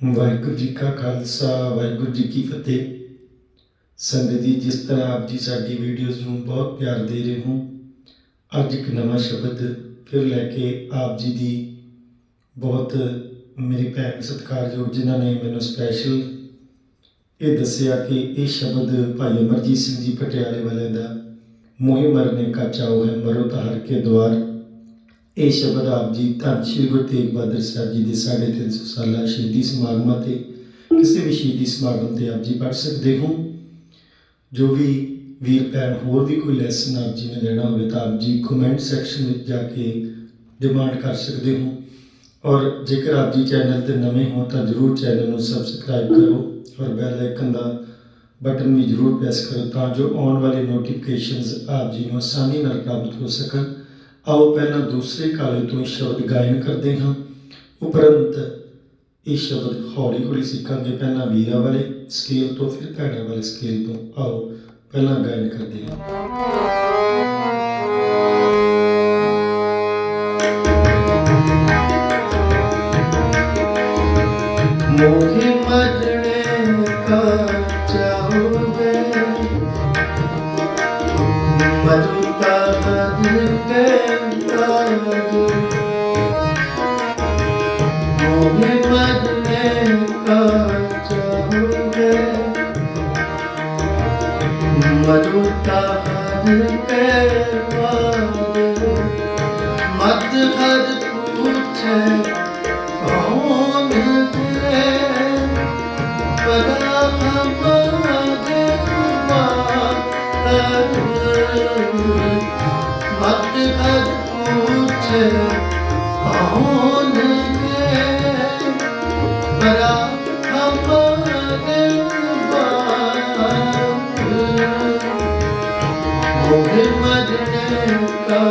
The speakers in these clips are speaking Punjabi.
ਵਾਹਿਗੁਰੂ ਜੀ ਕਾ ਖਾਲਸਾ, ਵਾਹਿਗੁਰੂ ਜੀ ਕੀ ਫਤਿਹ। ਸੰਗਤ ਜੀ, ਜਿਸ ਤਰ੍ਹਾਂ ਆਪ ਜੀ ਸਾਡੀ ਵੀਡੀਓਜ਼ ਨੂੰ ਬਹੁਤ ਪਿਆਰ ਦੇ ਰਹੇ ਹੋ, ਅੱਜ ਇੱਕ ਨਵਾਂ ਸ਼ਬਦ ਫਿਰ ਲੈ ਕੇ ਆਪ ਜੀ ਦੀ ਬਹੁਤ ਮੇਰੀ ਭੈਣ ਸਤਿਕਾਰਯੋਗ ਜਿਨ੍ਹਾਂ ਨੇ ਮੈਨੂੰ ਸਪੈਸ਼ਲ ਇਹ ਦੱਸਿਆ ਕਿ ਇਹ ਸ਼ਬਦ ਭਾਈ ਅਮਰਜੀਤ ਸਿੰਘ ਜੀ ਪਟਿਆਲੇ ਵਾਲੇ ਦਾ ਮੋਹੇ ਮਰਨੇ ਕਾ ਚਾਉ ਹੈ, ਮਰੋ ਤਾਂ ਹਰ ਕੇ ਦਵਾਰ। ਇਹ ਸ਼ਬਦ ਆਪ ਜੀ ਧੰਨ ਸ਼੍ਰੀ ਗੁਰੂ ਤੇਗ ਬਹਾਦਰ ਸਾਹਿਬ ਜੀ ਦੇ 350 ਸਾਲਾ ਸ਼ਹੀਦੀ ਸਮਾਗਮਾਂ ਤੇ ਕਿਸੇ ਵੀ ਸ਼ਹੀਦੀ ਸਮਾਗਮ ਤੇ ਆਪ ਜੀ ਪੜ੍ਹ ਸਕਦੇ ਹੋ। ਜੋ ਵੀ ਵੀਰ ਭੈਣ ਹੋਰ ਵੀ ਕੋਈ ਲੈਸਨ ਆਪ ਜੀ ਨੇ ਲੈਣਾ ਹੋਵੇ ਤਾਂ ਆਪ ਜੀ ਕਮੈਂਟ ਸੈਕਸ਼ਨ ਵਿੱਚ ਜਾ ਕੇ ਡਿਮਾਂਡ ਕਰ ਸਕਦੇ ਹੋ। ਔਰ ਜੇਕਰ ਆਪ ਜੀ ਚੈਨਲ ਤੇ ਨਵੇਂ ਹੋ ਤਾਂ ਜਰੂਰ ਚੈਨਲ ਨੂੰ ਸਬਸਕ੍ਰਾਈਬ ਕਰੋ ਔਰ ਬੈਲ ਆਈਕਨ ਦਾ ਬਟਨ ਵੀ ਜਰੂਰ ਪ੍ਰੈਸ ਕਰੋ ਤਾਂ ਜੋ ਆਉਣ ਵਾਲੇ ਨੋਟੀਫਿਕੇਸ਼ਨਸ ਆਪ ਜੀ ਨੂੰ ਆਸਾਨੀ ਨਾਲ ਪ੍ਰਾਪਤ ਹੋ ਸਕਣ। ਆਓ ਪਹਿਲਾਂ ਦੂਸਰੇ ਕਾਲੇ ਤੋਂ ਇਹ ਸ਼ਬਦ ਗਾਇਨ ਕਰਦੇ ਹਾਂ। ਉਪਰੰਤ ਇਹ ਸ਼ਬਦ ਹੌਲੀ ਹੌਲੀ ਸਿੱਖਾਂਗੇ। ਪਹਿਲਾਂ ਵੀਰਾ ਵਾਲੇ ਸਕੇਲ ਤੋਂ, ਫਿਰ ਭੈੜਾ ਵਾਲੇ ਸਕੇਲ ਤੋਂ। ਆਓ ਪਹਿਲਾਂ ਗਾਇਨ ਕਰਦੇ ਹਾਂ। ਮੋਹੇ ਦਿਲ ਕੇ ਤਾਜ ਮਤ ਹਰ ਪੁੱਛੇ ਕੌਣ ਹੈ ਬੜਾ ਹਮਾਰੇ ਮਾਰ ਮਤ ਹਰ ਪੁੱਛੇ ਕੌਣ ਹੈ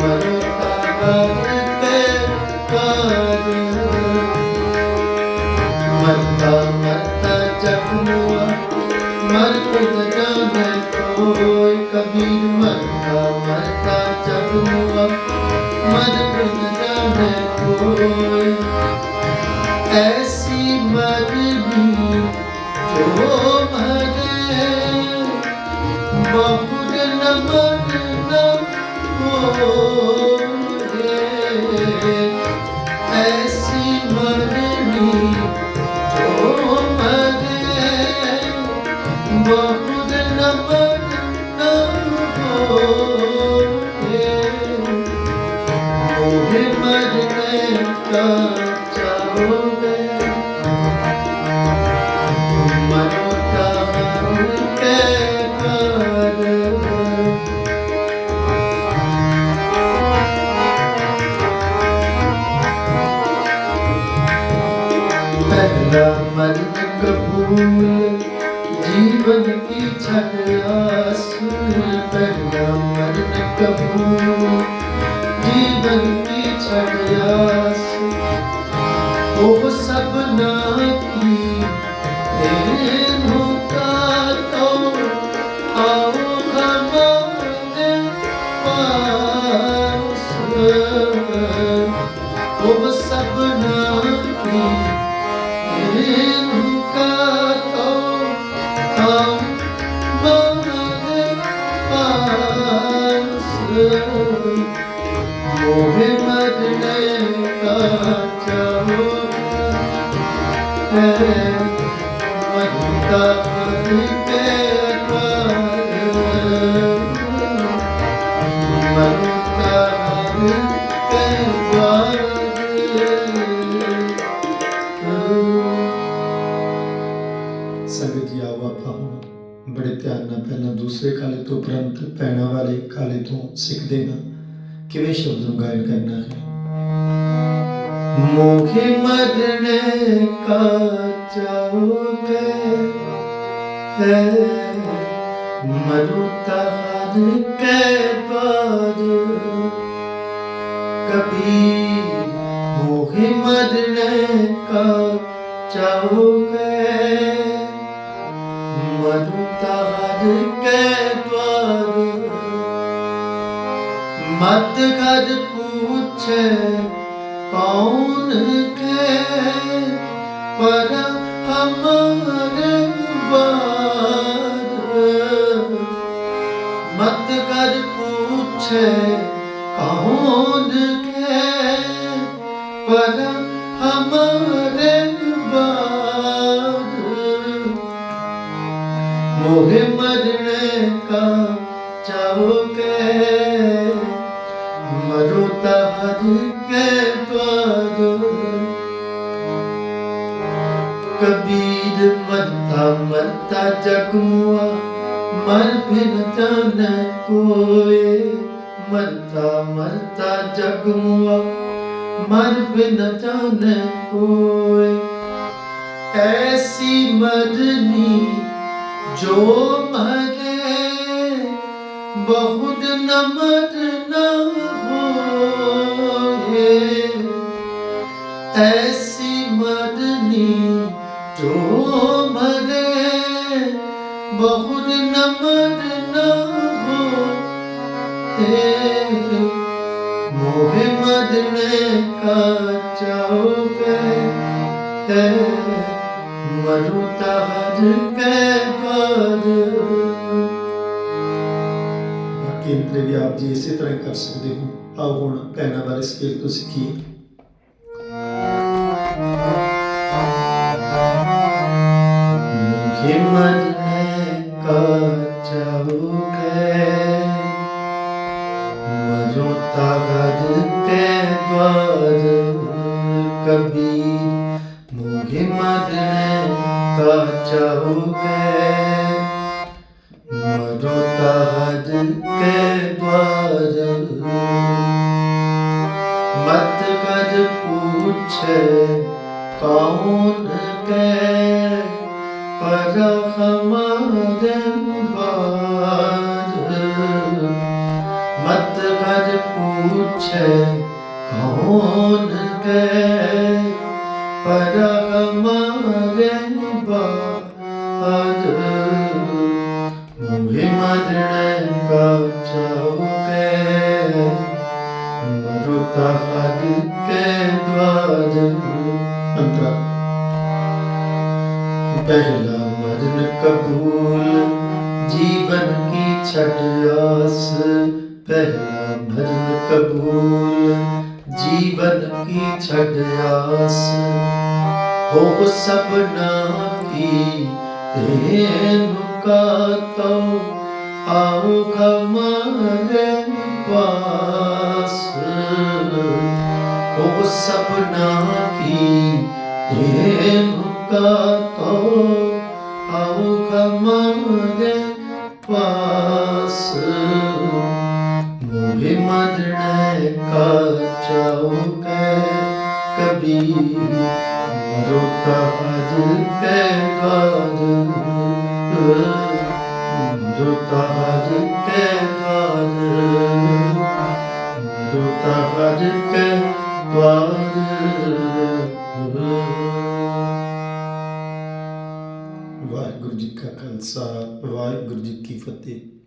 Mother ਤਨ ਮਰਨ ਕਬੂ ਜੀਵਨ ਕੀ ਛੜਿਆਸ ਉਹ ਸਭ ਨਾ ਕੀ ਤੈਨੂੰ ਕਾ ਤੋ ਆਉ ਹਮਾਰੇ ਪਾਸ ਸਿੱਖਦੇ ਹਾਂ ਕਿਵੇਂ ਸ਼ਬਦ ਨੂੰ ਗਾਇਨ ਕਰਨਾ ਹੈ मुखे मरने का चाहोगे है मरुतार के पार कभी मुखे मरने का चाहोगे मरुतार के पार मत कर पूछे ਪਾਉਨ ਕੇ ਪਰ ਹਮਾਰੇ ਬਾਰ ਮਤ ਕਰ ਪੁੱਛੇ ਕੌਣ ਕੇ ਪਰ ਹਮਾਰੇ ਬਾਰ ਮੋਹ ਮਰਨੇ ਕਾ ਚਾਹੋ ਕੇ ਮਰੂ ਤਹਰੀ ਕਬੀਰ ਮਰਤਾ ਮਰਤਾ ਜਗ ਮੁਆ ਮਰ ਭਿਨ ਜਾਣੈ ਕੋਏ। ਮਰਤਾ ਮਰਤਾ ਜਗ ਮੁਆ ਮਰ ਭਿਨ ਜਾਣੈ ਕੋਏ। ਐਸੀ ਮਰਨੀ ਜੋ ਮਰੇ, ਬਹੁਤ ਨਮਤ ਨਾ ਹੋਏ। ਝੂਮਦੇ, ਬਹੁਤ ਨਮਨ ਨਾ ਹੋ ਏ ਮੋਹ ਮਦਨੇ ਕਾ ਚਾਉਕੇ ਹੈ ਮਨੁ ਤਹਰ ਕੇ ਪਦ ਬਾਕੀ ਇੰਤਰੇ ਵੀ ਆਪ ਜੀ ਇਸੇ ਤਰ੍ਹਾਂ ਕਰ ਸਕਦੇ ਹੋ। ਆਓ ਹੁਣ ਭੈਣਾਂ ਵਾਲੇ ਸਕੇਲ ਤੋਂ ਸਿੱਖੀਏ। મદને કચહુ કે મરો તહદ કે દ્વાર મત કદ પૂછે કૌન કે પર હમાદન બાદ મત કદ પૂછે કૌન કે पर बाद मुझे मरने का चाहोगे मरुता हर के द्वार अंतरा पहला मरण कबूल जीवन की छठ आस पहला मरण कबूल जीवन की छठ आस हो सबना की रेणुका तो आओ हमारे पास हो सपना की रेणुका ਭਜਤੇ ਦਵਾਰ ਦੁਤਾ ਭਜਤੇ ਦਵਾਰ ਵਾਹਿਗੁਰੂ ਜੀ ਕਾ ਖਾਲਸਾ ਵਾਹਿਗੁਰੂ ਜੀ ਕੀ ਫਤਿਹ।